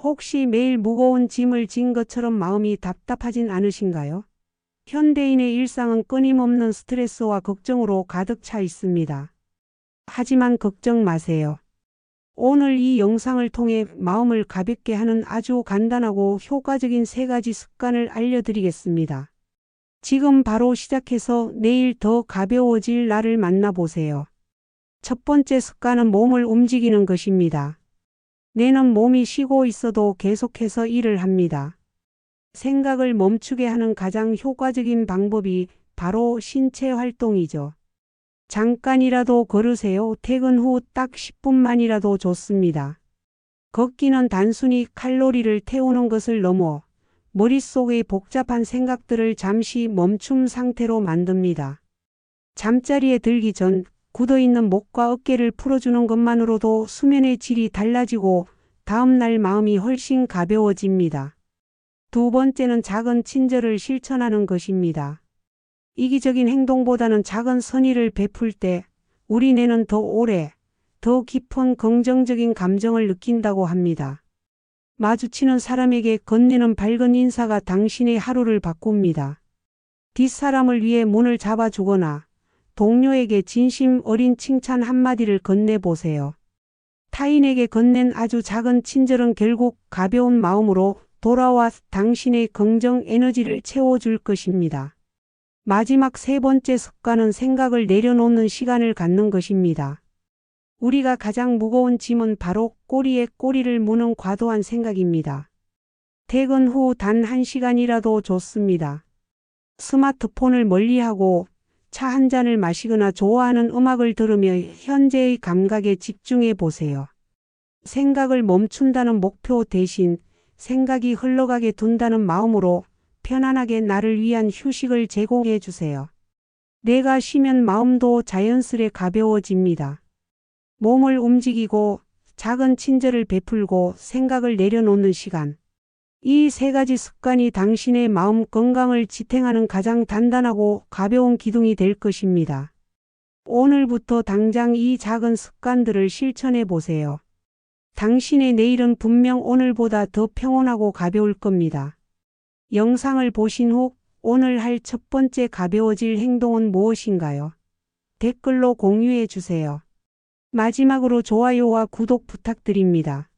혹시 매일 무거운 짐을 진 것처럼 마음이 답답하진 않으신가요? 현대인의 일상은 끊임없는 스트레스와 걱정으로 가득 차 있습니다. 하지만 걱정 마세요. 오늘 이 영상을 통해 마음을 가볍게 하는 아주 간단하고 효과적인 세 가지 습관을 알려드리겠습니다. 지금 바로 시작해서 내일 더 가벼워질 나를 만나보세요. 첫 번째 습관은 몸을 움직이는 것입니다. 내는 몸이 쉬고 있어도 계속해서 일을 합니다. 생각을 멈추게 하는 가장 효과적인 방법이 바로 신체 활동이죠. 잠깐이라도 걸으세요. 퇴근 후 딱 10분만이라도 좋습니다. 걷기는 단순히 칼로리를 태우는 것을 넘어 머릿속의 복잡한 생각들을 잠시 멈춤 상태로 만듭니다. 잠자리에 들기 전 굳어있는 목과 어깨를 풀어주는 것만으로도 수면의 질이 달라지고 다음날 마음이 훨씬 가벼워집니다. 두 번째는 작은 친절을 실천하는 것입니다. 이기적인 행동보다는 작은 선의를 베풀 때 우리 뇌는 더 오래, 더 깊은 긍정적인 감정을 느낀다고 합니다. 마주치는 사람에게 건네는 밝은 인사가 당신의 하루를 바꿉니다. 뒷사람을 위해 문을 잡아주거나 동료에게 진심 어린 칭찬 한마디를 건네보세요. 타인에게 건넨 아주 작은 친절은 결국 가벼운 마음으로 돌아와 당신의 긍정 에너지를 채워줄 것입니다. 마지막 세 번째 습관은 생각을 내려놓는 시간을 갖는 것입니다. 우리가 가장 무거운 짐은 바로 꼬리에 꼬리를 무는 과도한 생각입니다. 퇴근 후 단 한 시간이라도 좋습니다. 스마트폰을 멀리하고 차 한 잔을 마시거나 좋아하는 음악을 들으며 현재의 감각에 집중해 보세요. 생각을 멈춘다는 목표 대신 생각이 흘러가게 둔다는 마음으로 편안하게 나를 위한 휴식을 제공해 주세요. 내가 쉬면 마음도 자연스레 가벼워집니다. 몸을 움직이고 작은 친절을 베풀고 생각을 내려놓는 시간. 이 세 가지 습관이 당신의 마음 건강을 지탱하는 가장 단단하고 가벼운 기둥이 될 것입니다. 오늘부터 당장 이 작은 습관들을 실천해 보세요. 당신의 내일은 분명 오늘보다 더 평온하고 가벼울 겁니다. 영상을 보신 후 오늘 할 첫 번째 가벼워질 행동은 무엇인가요? 댓글로 공유해 주세요. 마지막으로 좋아요와 구독 부탁드립니다.